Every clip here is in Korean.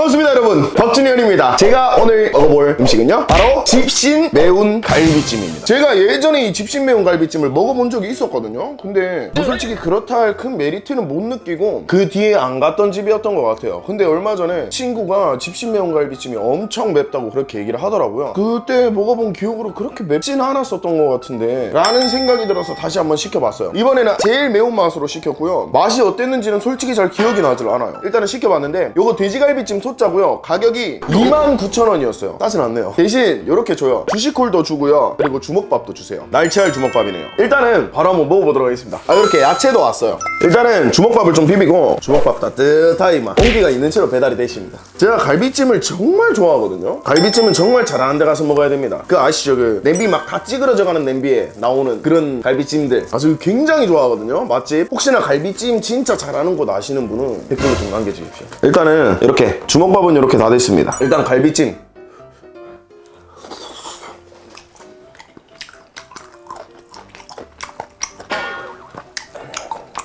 반갑습니다 여러분. 박준현입니다. 제가 오늘 먹어볼 음식은요 바로 집신 매운 갈비찜입니다. 제가 예전에 이 집신 매운 갈비찜을 먹어본 적이 있었거든요. 근데 뭐 솔직히 그렇다 할 큰 메리트는 못 느끼고 그 뒤에 안 갔던 집이었던 것 같아요. 근데 얼마 전에 친구가 집신 매운 갈비찜이 엄청 맵다고 그렇게 얘기를 하더라고요. 그때 먹어본 기억으로 그렇게 맵진 않았었던 것 같은데 라는 생각이 들어서 다시 한번 시켜봤어요. 이번에는 제일 매운 맛으로 시켰고요. 맛이 어땠는지는 솔직히 잘 기억이 나질 않아요. 일단은 시켜봤는데 요거 돼지갈비찜 소짜고요. 가격이 29,000원이었어요. 싸진 않네요. 대신 이렇게 줘요. 주식콜도 주고요. 그리고 주먹밥도 주세요. 날치알 주먹밥이네요. 일단은 바로 한번 먹어보도록 하겠습니다. 아 이렇게 야채도 왔어요. 일단은 주먹밥을 좀 비비고 주먹밥 따뜻하게 막 공기가 있는 채로 배달이 되십니다. 제가 갈비찜을 정말 좋아하거든요. 갈비찜은 정말 잘하는 데 가서 먹어야 됩니다. 그 아시죠? 그 냄비 막 다 찌그러져 가는 냄비에 나오는 그런 갈비찜들. 아주 굉장히 좋아하거든요. 맛집. 혹시나 갈비찜 진짜 잘하는 곳 아시는 분은 댓글로 좀 남겨주십시오. 일단은 이렇게 주 먹밥은 이렇게 다 됐습니다. 일단 갈비찜.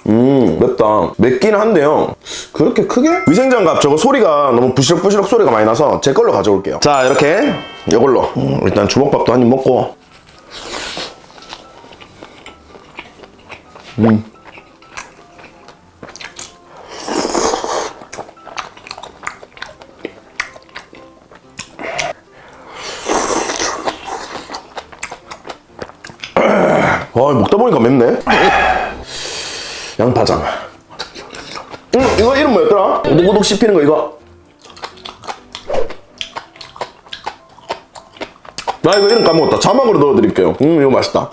음 맵다. 맵긴 한데요. 그렇게 크게? 위생장갑 저거 소리가 너무 부시럭부시럭 소리가 많이 나서 제 걸로 가져올게요. 자 이렇게. 이걸로. 음, 일단 주먹밥도 한 입 먹고 아 먹다 보니까 맵네. 양파장. 음 이거 이름 뭐였더라? 오독오독 씹히는 거 이거. 나 이거 이름 까먹었다. 자막으로 넣어드릴게요. 음 이거 맛있다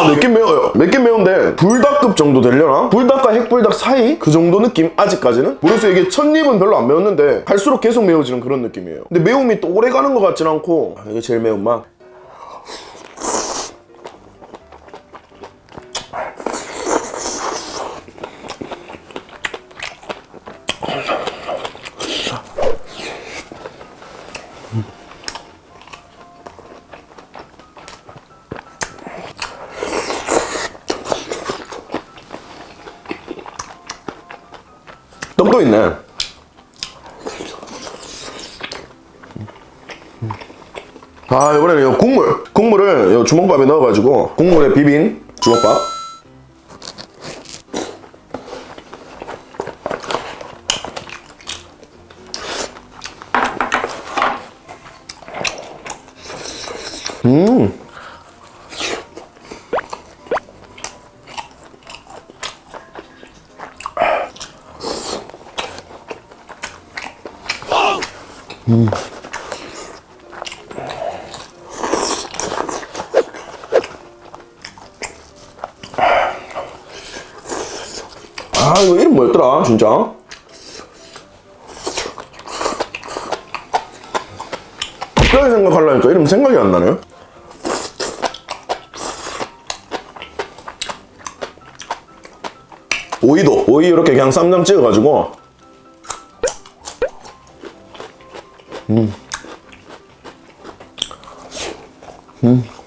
와 맵긴 매워요 맵긴 매운데 불닭급 정도 되려나? 불닭과 핵불닭 사이? 그 정도 느낌? 아직까지는? 모르겠어 이게 첫 입은 별로 안 매웠는데 갈수록 계속 매워지는 그런 느낌이에요 근데 매움이 또 오래 가는 것 같진 않고 아, 이게 제일 매운맛 있네. 아 이번에는 요 국물 국물을 요 주먹밥에 넣어가지고 국물에 비빈 주먹밥 아 이거 이름 뭐였더라 진짜? 갑자기 생각하려니까 이름 생각이 안 나네 오이도 오이 이렇게 그냥 쌈장 찍어가지고 음. 음.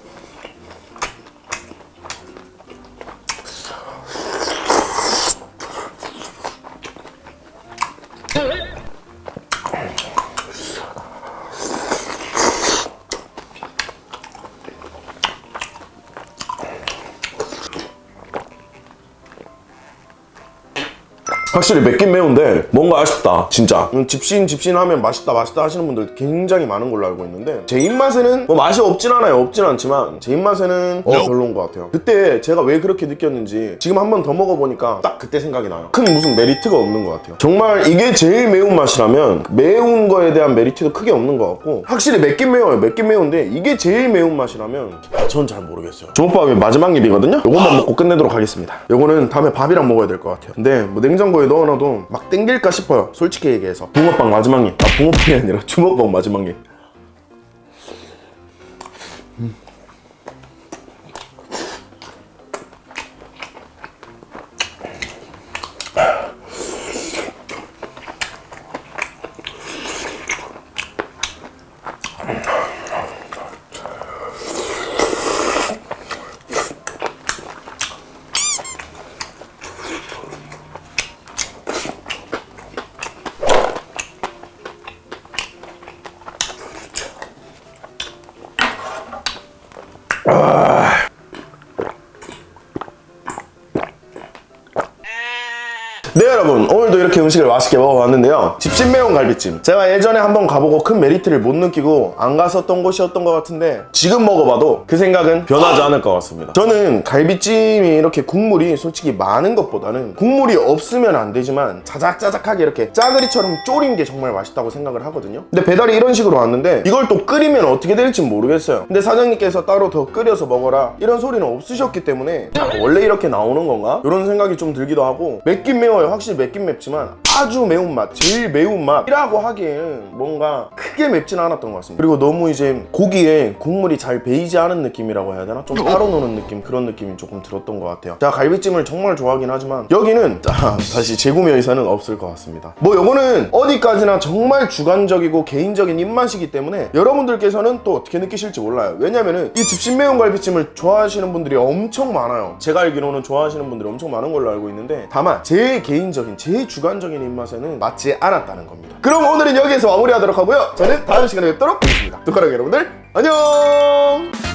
확실히 맵긴 매운데 뭔가 아쉽다 진짜. 음, 집신 집신 하면 맛있다 맛있다 하시는 분들 굉장히 많은 걸로 알고 있는데 제 입맛에는 뭐 맛이 없진 않아요 없진 않지만 제 입맛에는 어, 별로인 것 같아요. 그때 제가 왜 그렇게 느꼈는지 지금 한 번 더 먹어보니까 딱 그때 생각이 나요. 큰 무슨 메리트가 없는 것 같아요. 정말 이게 제일 매운 맛이라면 매운 거에 대한 메리트도 크게 없는 것 같고 확실히 맵긴 매워요 맵긴 매운데 이게 제일 매운 맛이라면 전 잘 모르겠어요. 주먹밥이 마지막 입이거든요? 요것만 먹고 끝내도록 하겠습니다. 요거는 다음에 밥이랑 먹어야 될 것 같아요. 근데 뭐 냉장고에 넣어놔도 막 땡길까 싶어요 솔직히 얘기해서. 붕어빵 마지막 입 아, 붕어빵이 아니라 주먹밥 마지막 입 여러분. 오늘도 이렇게 음식을 맛있게 먹어봤는데요. 집신 매운 갈비찜. 제가 예전에 한번 가보고 큰 메리트를 못 느끼고 안 갔었던 곳이었던 것 같은데 지금 먹어봐도 그 생각은 변하지 않을 것 같습니다. 저는 갈비찜이 이렇게 국물이 솔직히 많은 것보다는 국물이 없으면 안 되지만 자작자작하게 이렇게 짜그리처럼 졸인 게 정말 맛있다고 생각을 하거든요. 근데 배달이 이런 식으로 왔는데 이걸 또 끓이면 어떻게 될지 모르겠어요. 근데 사장님께서 따로 더 끓여서 먹어라 이런 소리는 없으셨기 때문에 아, 원래 이렇게 나오는 건가? 이런 생각이 좀 들기도 하고 맵긴 매워요 확실히 맵긴 맵지만 아주 매운맛 제일 매운맛이라고 하기에는 뭔가 크게 맵진 않았던 것 같습니다. 그리고 너무 이제 고기에 국물이 잘 배이지 않은 느낌이라고 해야 되나? 좀 따로 노는 느낌 그런 느낌이 조금 들었던 것 같아요. 제가 갈비찜을 정말 좋아하긴 하지만 여기는 아, 다시 재구매 의사는 없을 것 같습니다. 뭐 요거는 어디까지나 정말 주관적이고 개인적인 입맛이기 때문에 여러분들께서는 또 어떻게 느끼실지 몰라요. 왜냐면은 이 집신 매운 갈비찜을 좋아하시는 분들이 엄청 많아요. 제가 알기로는 좋아하시는 분들이 엄청 많은 걸로 알고 있는데 다만 제 개인 적인 제 주관적인 입맛에는 맞지 않았다는 겁니다. 그럼 오늘은 여기에서 마무리하도록 하고요. 저는 다음 시간에 뵙도록 하겠습니다. 두카락 여러분들 안녕